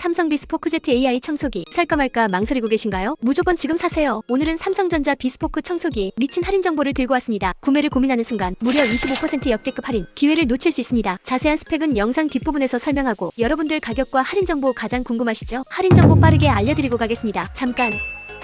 삼성 비스포크 Z AI 청소기 살까 말까 망설이고 계신가요? 무조건 지금 사세요. 오늘은 삼성전자 비스포크 청소기 미친 할인 정보를 들고 왔습니다. 구매를 고민하는 순간 무려 25% 역대급 할인 기회를 놓칠 수 있습니다. 자세한 스펙은 영상 뒷부분에서 설명하고 여러분들 가격과 할인 정보 가장 궁금하시죠? 할인 정보 빠르게 알려드리고 가겠습니다. 잠깐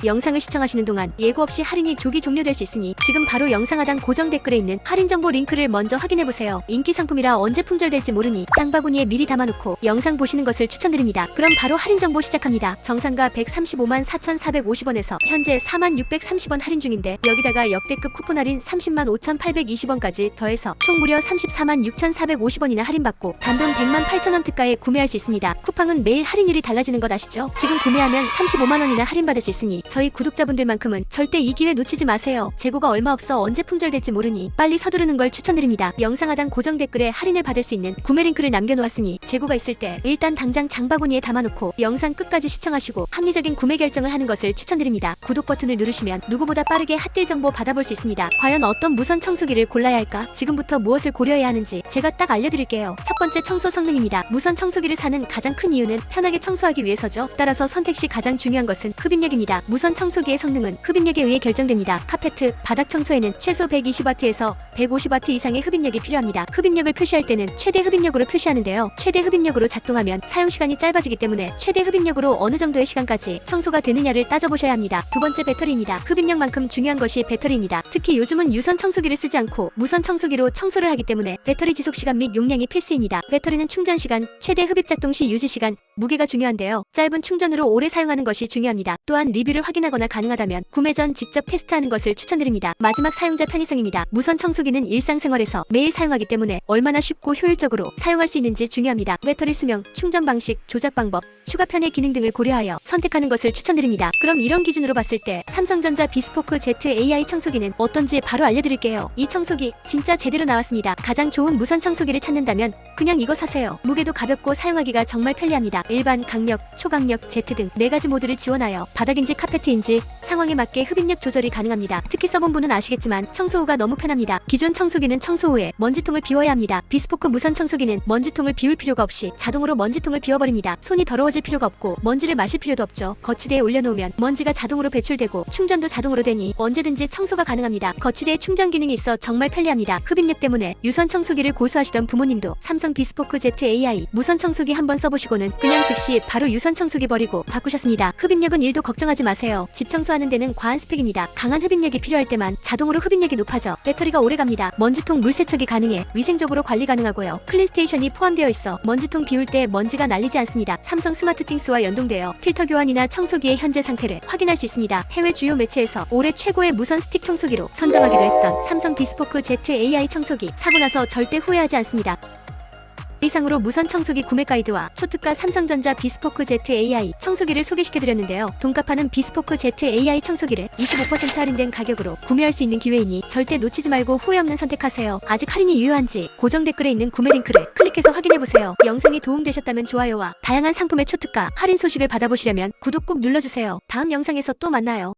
영상을 시청하시는 동안 예고 없이 할인이 조기 종료될 수 있으니 지금 바로 영상 하단 고정 댓글에 있는 할인 정보 링크를 먼저 확인해보세요. 인기 상품이라 언제 품절될지 모르니 쌍바구니에 미리 담아놓고 영상 보시는 것을 추천드립니다. 그럼 바로 할인 정보 시작합니다. 정상가 135만 4,450원에서 현재 4만 630원 할인 중인데 여기다가 역대급 쿠폰 할인 30만 5,820원까지 더해서 총 무려 34만 6,450원이나 할인받고 단돈 100만 8천원 특가에 구매할 수 있습니다. 쿠팡은 매일 할인율이 달라지는 것 아시죠? 지금 구매하면 35만 원이나 할인받을 수 있으니 저희 구독자분들만큼은 절대 이 기회 놓치지 마세요. 재고가 얼마 없어 언제 품절될지 모르니 빨리 서두르는 걸 추천드립니다. 영상 하단 고정 댓글에 할인을 받을 수 있는 구매 링크를 남겨놓았으니 재고가 있을 때 일단 당장 장바구니에 담아놓고 영상 끝까지 시청하시고 합리적인 구매 결정을 하는 것을 추천드립니다. 구독 버튼을 누르시면 누구보다 빠르게 핫딜 정보 받아볼 수 있습니다. 과연 어떤 무선 청소기를 골라야 할까? 지금부터 무엇을 고려해야 하는지 제가 딱 알려드릴게요. 첫 번째 청소 성능입니다. 무선 청소기를 사는 가장 큰 이유는 편하게 청소하기 위해서죠. 따라서 선택 시 가장 중요한 것은 흡입력입니다. 무선 청소기의 성능은 흡입력에 의해 결정됩니다. 카페트, 바닥 청소에는 최소 120W에서 150W 이상의 흡입력이 필요합니다. 흡입력을 표시할 때는 최대 흡입력으로 표시하는데요. 최대 흡입력으로 작동하면 사용 시간이 짧아지기 때문에 최대 흡입력으로 어느 정도의 시간까지 청소가 되느냐를 따져보셔야 합니다. 두 번째 배터리입니다. 흡입력만큼 중요한 것이 배터리입니다. 특히 요즘은 유선 청소기를 쓰지 않고 무선 청소기로 청소를 하기 때문에 배터리 지속 시간 및 용량이 필수입니다. 배터리는 충전 시간, 최대 흡입 작동 시 유지 시간, 무게가 중요한데요. 짧은 충전으로 오래 사용하는 것이 중요합니다. 또한 리뷰를 확인하거나 가능하다면 구매 전 직접 테스트하는 것을 추천드립니다. 마지막 사용자 편의성입니다. 무선 청소기는 일상생활에서 매일 사용하기 때문에 얼마나 쉽고 효율적으로 사용할 수 있는지 중요합니다. 배터리 수명, 충전 방식, 조작 방법, 추가 편의 기능 등을 고려하여 선택하는 것을 추천드립니다. 그럼 이런 기준으로 봤을 때 삼성전자 비스포크 Z AI 청소기는 어떤지 바로 알려드릴게요. 이 청소기 진짜 제대로 나왔습니다. 가장 좋은 무선 청소기를 찾는다면 그냥 이거 사세요. 무게도 가볍고 사용하기가 정말 편리합니다. 일반, 강력, 초강력, Z 등 네 가지 모드를 지원하여 바닥인지 카 페트인지 상황에 맞게 흡입력 조절이 가능합니다. 특히 써본 분은 아시겠지만 청소 후가 너무 편합니다. 기존 청소기는 청소 후에 먼지통을 비워야 합니다. 비스포크 무선 청소기는 먼지통을 비울 필요가 없이 자동으로 먼지통을 비워버립니다. 손이 더러워질 필요가 없고 먼지를 마실 필요도 없죠. 거치대에 올려놓으면 먼지가 자동으로 배출되고 충전도 자동으로 되니 언제든지 청소가 가능합니다. 거치대에 충전 기능이 있어 정말 편리합니다. 흡입력 때문에 유선 청소기를 고수하시던 부모님도 삼성 비스포크 Z AI 무선 청소기 한번 써보시고는 그냥 즉시 바로 유선 청소기 버리고 바꾸셨습니다. 흡입력은 1도 걱정하지 마세요. 집 청소하는 데는 과한 스펙입니다. 강한 흡입력이 필요할 때만 자동으로 흡입력이 높아져 배터리가 오래 갑니다. 먼지통 물 세척이 가능해 위생적으로 관리 가능하고요. 클린 스테이션이 포함되어 있어 먼지통 비울 때 먼지가 날리지 않습니다. 삼성 스마트띵스와 연동되어 필터 교환이나 청소기의 현재 상태를 확인할 수 있습니다. 해외 주요 매체에서 올해 최고의 무선 스틱 청소기로 선정하기도 했던 삼성 비스포크 Z AI 청소기 사고 나서 절대 후회하지 않습니다. 이상으로 무선 청소기 구매 가이드와 초특가 삼성전자 비스포크 Z AI 청소기를 소개시켜드렸는데요. 돈값하는 비스포크 Z AI 청소기를 25% 할인된 가격으로 구매할 수 있는 기회이니 절대 놓치지 말고 후회 없는 선택하세요. 아직 할인이 유효한지 고정 댓글에 있는 구매 링크를 클릭해서 확인해보세요. 영상이 도움되셨다면 좋아요와 다양한 상품의 초특가 할인 소식을 받아보시려면 구독 꼭 눌러주세요. 다음 영상에서 또 만나요.